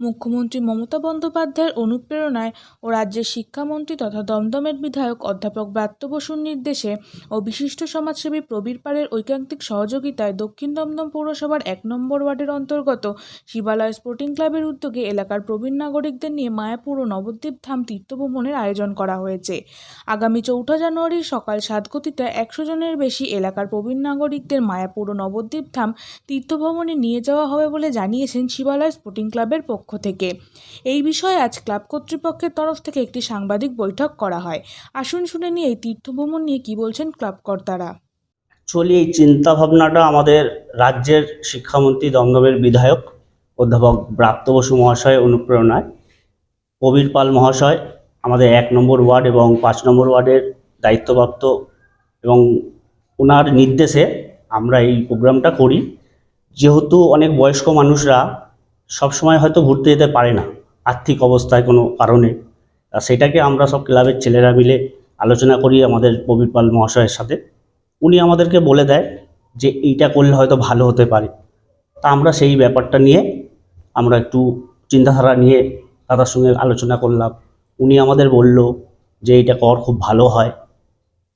মুখ্যমন্ত্রী মমতা বন্দ্যোপাধ্যায়ের অনুপ্রেরণায় ও রাজ্যের শিক্ষামন্ত্রী তথা দমদমের বিধায়ক অধ্যাপক ব্রাত্য বসুর নির্দেশে ও বিশিষ্ট সমাজসেবী প্রবীর পালের ঐকান্তিক সহযোগিতায় দক্ষিণ দমদম পৌরসভার এক নম্বর ওয়ার্ডের অন্তর্গত শিবালয় স্পোর্টিং ক্লাবের উদ্যোগে এলাকার প্রবীণ নাগরিকদের নিয়ে মায়াপুর ও নবদ্বীপ ধাম তীর্থভ্রমণের আয়োজন করা হয়েছে। আগামী চৌঠা জানুয়ারি সকাল সাত গতিতে একশো জনের বেশি এলাকার প্রবীণ নাগরিকদের মায়াপুর ও নবদ্বীপ ধাম তীর্থভ্রমণে নিয়ে যাওয়া হবে বলে জানিয়েছেন শিবালয় স্পোর্টিং ক্লাবের পক্ষ থেকে। এই বিষয়ে আজ ক্লাব কর্তৃপক্ষের তরফ থেকে একটি সাংবাদিক বৈঠক করা হয়। আসুন শুনে নিয়ে এই তীর্থভ্রমণ নিয়ে কি বলছেন ক্লাব কর্তারা। অ্যাকচুয়ালি এই চিন্তা ভাবনাটা আমাদের রাজ্যের শিক্ষামন্ত্রী দমদমের বিধায়ক অধ্যাপক ব্রাত্য বসু মহাশয় অনুপ্রেরণায়। কবির পাল মহাশয় আমাদের এক নম্বর ওয়ার্ড এবং পাঁচ নম্বর ওয়ার্ডের দায়িত্বপ্রাপ্ত এবং ওনার নির্দেশে আমরা এই প্রোগ্রামটা করি। যেহেতু অনেক বয়স্ক মানুষরা সবসময় হয়তো ঘুরতে যেতে পারে না, আর্থিক অবস্থায় কোনো কারণে। সেটাকে আমরা সব ক্লাবের ছেলেরা মিলে আলোচনা করি আমাদের কবির পাল মহাশয়ের সাথে। উনি আমাদেরকে বলে দেয় যে এইটা করলে হয়তো ভালো হতে পারে। তা আমরা সেই ব্যাপারটা নিয়ে আমরা একটু চিন্তাধারা নিয়ে দাদার সঙ্গে আলোচনা করলাম। উনি আমাদের বলল যে এইটা কর, খুব ভালো হয়।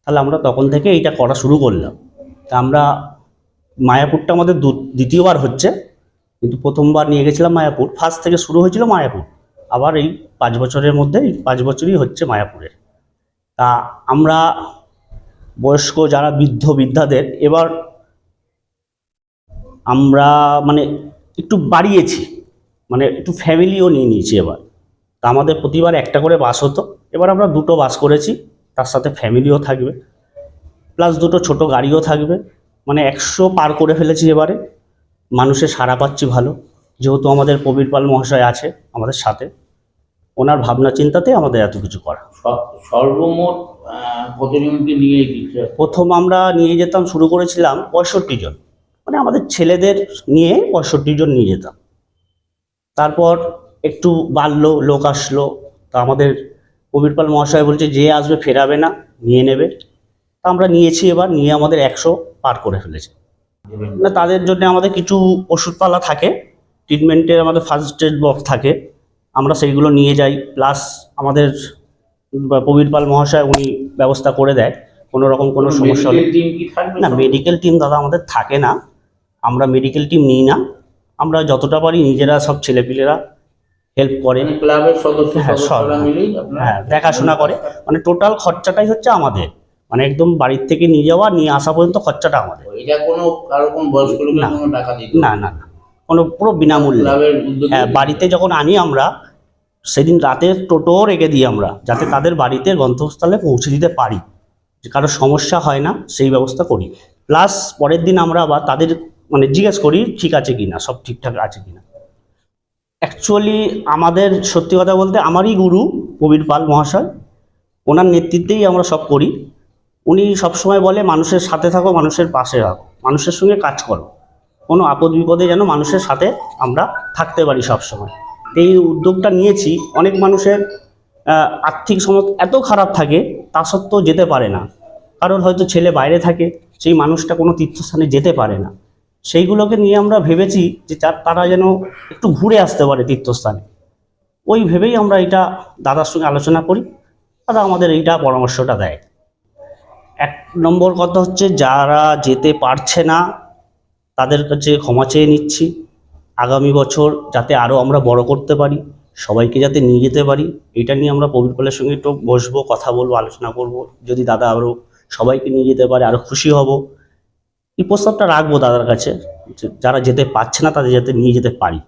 তাহলে আমরা তখন থেকে এইটা করা শুরু করলাম। তা আমরা মায়াপুরটা আমাদের দ্বিতীয়বার হচ্ছে। কিন্তু প্রথমবার নিয়ে গেছিলাম মায়াপুর। ফার্স্ট থেকে শুরু হয়েছিল মায়াপুর। আবার এই পাঁচ বছরের মধ্যে এই পাঁচ বছরই হচ্ছে মায়াপুরের। তা আমরা বয়স্ক যারা বৃদ্ধ বৃদ্ধাদের, এবার আমরা মানে একটু বাড়িয়েছি। মানে একটু ফ্যামিলিও নিয়ে নিয়েছি এবার। তা আমাদের প্রতিবার একটা করে বাস হতো। এবার আমরা দুটো বাস করেছি। তার সাথে ফ্যামিলিও থাকবে। প্লাস দুটো ছোট গাড়িও থাকবে। মানে একশো পার করে ফেলেছি এবারে। মানুষের সাড়া পাচ্ছি ভালো। যেহেতু আমাদের প্রবীর পাল মহাশয় আছে আমাদের সাথে ওনার ভাবনা চিন্তাতে আমাদের এত কিছু করা। সর্বমোট কতজনকে নিয়ে প্রথম আমরা নিয়ে যেতাম শুরু করেছিলাম পঁয়ষট্টি জন। মানে আমাদের ছেলেদের নিয়ে পঁয়ষট্টি জন নিয়ে যেতাম। তারপর একটু বাড়লো লোক আসলো। তা আমাদের কবিরপাল মহাশয় বলছে যে আসবে ফেরাবে না নিয়ে নেবে। তা আমরা নিয়েছি এবার নিয়ে আমাদের একশো পার করে ফেলেছে। না তাদের জন্য আমাদের কিছু ওষুধপালা থাকে ট্রিটমেন্টের আমাদের ফার্স্ট এড বক্স থাকে। আমরা সেইগুলো নিয়ে যাই প্লাস আমাদের প্রবীর পাল মহাশয় উনি ব্যবস্থা করে দেয় কোনো রকম কোনো সমস্যা হলে। না মেডিকেল টিম দাদা আমাদের থাকে না আমরা মেডিকেল টিম নিই না। আমরা যতটা পারি নিজেরা সব ছেলেপিলেরা হেল্প করে। মানে ক্লাবের সদস্য হ্যাঁ, হ্যাঁ দেখাশোনা করে। মানে টোটাল খরচাটাই হচ্ছে আমাদের। মানে একদম বাড়ির থেকে নিয়ে যাওয়া নিয়ে আসা পর্যন্ত খরচাটা আমাদের। এটা কোনো কারও কোনো বয়স্ক না। না না না। কোনো পুরো বিনামূল্যে। হ্যাঁ বাড়িতে যখন আনি আমরা সেদিন রাতে টোটো রেখে দিই আমরা যাতে তাদের বাড়িতে গন্তব্যস্থলে পৌঁছে দিতে পারি। যে কারও সমস্যা হয় না সেই ব্যবস্থা করি। প্লাস পরের দিন আমরা আবার তাদের মানে জিজ্ঞেস করি ঠিক আছে কিনা সব ঠিকঠাক আছে কিনা অ্যাকচুয়ালি আমাদের সত্যি কথা বলতে আমারই গুরু কবির পাল মহাশয়। ওনার নেতৃত্বেই আমরা সব করি। উনি সবসময় বলে, মানুষের সাথে থাকো, মানুষের পাশে থাকো মানুষের সঙ্গে কাজ করো। কোনো আপদ বিপদে যেন মানুষের সাথে আমরা থাকতে পারি সবসময়। এই উদ্যোগটা নিয়েছি। অনেক মানুষের আর্থিক সমস্ত এত খারাপ থাকে, তা সত্ত্বেও যেতে পারে না। কারণ হয়তো ছেলে বাইরে থাকে, সেই মানুষটা কোনো তীর্থস্থানে যেতে পারে না। সেইগুলোকে নিয়ে আমরা ভেবেছি যে তারা যেন একটু ঘুরে আসতে পারে তীর্থস্থানে। ওই ভেবেই আমরা এটা দাদার সঙ্গে আলোচনা করি। দাদা আমাদের এইটা পরামর্শটা দেয়। এক নম্বর কথা হচ্ছে যারা যেতে পারছে না, তাদের কাছে ক্ষমা চেয়ে নিচ্ছি। আগামী বছর যাতে আরও আমরা বড় করতে পারি, সবাইকে যাতে নিয়ে যেতে পারি, এটা নিয়ে আমরা প্রবীর পালের সঙ্গে একটু বসবো, কথা বলব, আলোচনা করব। যদি দাদা আরও সবাইকে নিয়ে যেতে পারে আরও খুশি হব। এই প্রস্তাবটা রাখব দাদার কাছে যারা যেতে পারছে না, তাদের যাতে নিয়ে যেতে পারি।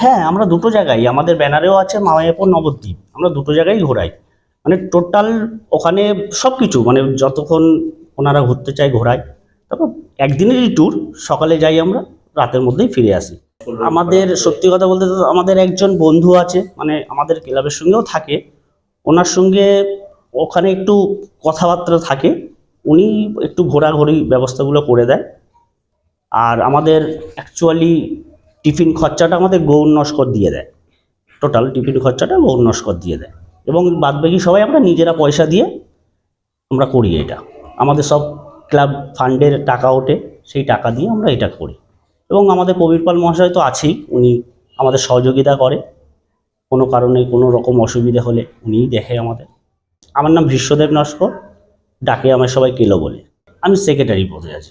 হ্যাঁ আমরা দুটো জায়গায়, আমাদের ব্যানারেও আছে মামায়াপুর নবদ্বীপ, আমরা দুটো জায়গায় ঘোরাই। মানে টোটাল ওখানে সব কিছু মানে যতক্ষণ ওনারা ঘুরতে চায় ঘোরায়। তারপর একদিনেরই ট্যুর সকালে যাই আমরা, রাতের মধ্যেই ফিরে আসি। আমাদের সত্যি কথা বলতে আমাদের একজন বন্ধু আছে মানে আমাদের ক্লাবের সঙ্গেও থাকে। ওনার সঙ্গে ওখানে একটু কথাবার্তা থাকে, উনি একটু ঘোরাঘুরি ব্যবস্থাগুলো করে দেয়। আর আমাদের অ্যাকচুয়ালি টিফিন খরচাটা আমাদের গৌর নস্কর দিয়ে দেয়। টোটাল টিফিন খরচাটা গৌর নস্কর দিয়ে দেয়। এবং বাদবাকি সবাই আমরা নিজেরা পয়সা দিয়ে আমরা করি এটা। আমাদের সব ক্লাব ফান্ডের টাকা ওঠে, সেই টাকা দিয়ে আমরা এটা করি। এবং আমাদের প্রবীর পাল মহাশয় তো আছেই, উনি আমাদের সহযোগিতা করে। কোনো কারণে কোনো রকম অসুবিধা হলে উনিই দেখে আমাদের। আমার নাম ভীষ্মদেব নস্কর, ডাকে আমার সবাই কেলো বলে। আমি সেক্রেটারি পদে আছি।